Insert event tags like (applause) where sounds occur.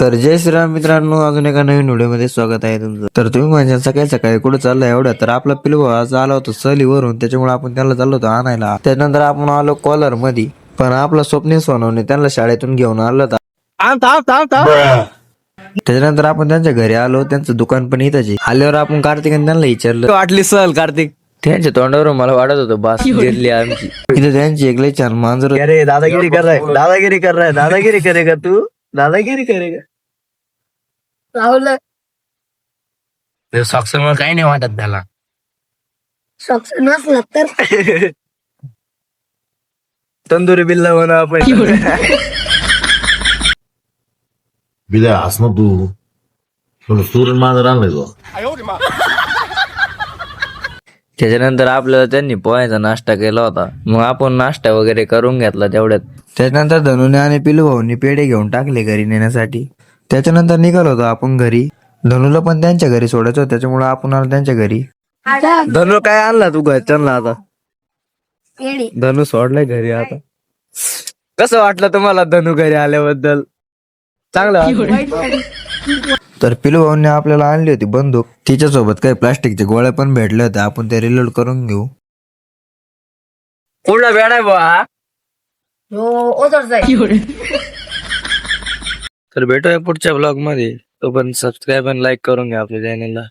तर जय श्रीराम मित्रांनो अजून एका नवीन व्हिडिओमध्ये स्वागत आहे तुमचं. तर तुम्ही म्हणजे सकाळी सकाळी कुठे चाललं एवढ्या तर आपला पिलू आज आला होता सहलीवरून त्याच्यामुळे आपण त्याला चाललो होतो आणायला. त्यानंतर आपण आलो कॉलरमध्ये पण आपला स्वप्नील सोनवणे त्यांना शाळेतून घेऊन आलं होता. त्याच्यानंतर आपण त्यांच्या घरी आलो त्यांचं दुकान पण इथंच आहे. आल्यावर आपण कार्तिकाने त्यांना विचारलं. वाटली सहल कार्तिक. त्यांच्या तोंडावर मला वाटत होतं बास. गिरली आमची. इथे त्यांची एक लई छान मांजर. अरे दादागिरी कर रहा है दादागिरी कर रहा है दादागिरी करेगा तू? दादागिरी करेगा ते सॉक्समुळे काही नाही वाटत त्याला. सॉक्स नसला तर? (laughs) तंदुरी बिल्ला म्हणा आपण. बिल्या हस ना तू. सूर्य माझं आणलंय तो. त्याच्यानंतर आपल्याला त्यांनी पोह्याचा नाश्ता केला होता. मग आपण नाश्ता वगैरे करून घेतला तेवढ्यात. त्याच्यानंतर धनुने आणि पिलू भाऊनी पेढे घेऊन टाकले घरी नेण्यासाठी. त्याच्यानंतर निघालो होतो आपण घरी. धनुला पण त्यांच्या घरी सोडायचं होतं, त्याच्यामुळे आपण आलो त्यांच्या घरी. धनु काय आणला तू घरच्यांना आता. धनु सोडलाय घरी आता. कसं वाटलं तुम्हाला धनु घरी आल्याबद्दल? चांगलं? तर पिलू भाऊने आपल्याला आणली होती बंदूक. तिच्यासोबत काही प्लास्टिकच्या गोळ्या पण भेटल्या होत्या आपण ते रिलोड करून घेऊ. पूर्ण वेळ आहे बा हो तर भेटूया पुढच्या ब्लॉगमध्ये. तो पण सबस्क्राईब आणि लाईक करून घ्या आपल्या चॅनलला